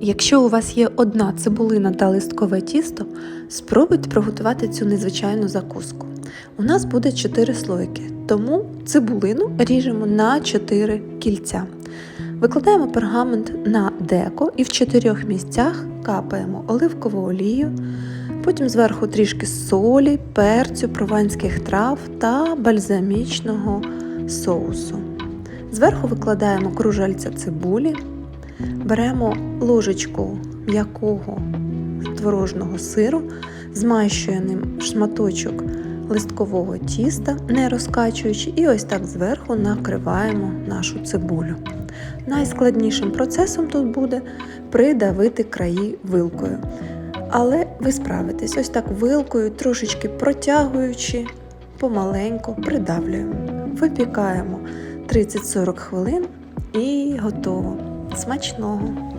Якщо у вас є одна цибулина та листкове тісто, спробуйте приготувати цю незвичайну закуску. У нас буде 4 слойки, тому цибулину ріжемо на 4 кільця. Викладаємо пергамент на деко і в чотирьох місцях капаємо оливкову олію, потім зверху трішки солі, перцю, прованських трав та бальзамічного соусу. Зверху викладаємо кружальця цибулі, беремо ложечку м'якого творожного сиру, змащуємо шматочок листкового тіста, не розкачуючи, і ось так зверху накриваємо нашу цибулю. Найскладнішим процесом тут буде придавити краї вилкою. Але ви справитесь ось так вилкою, трошечки протягуючи, помаленьку придавлюємо. Випікаємо 30-40 хвилин і готово. Смачного!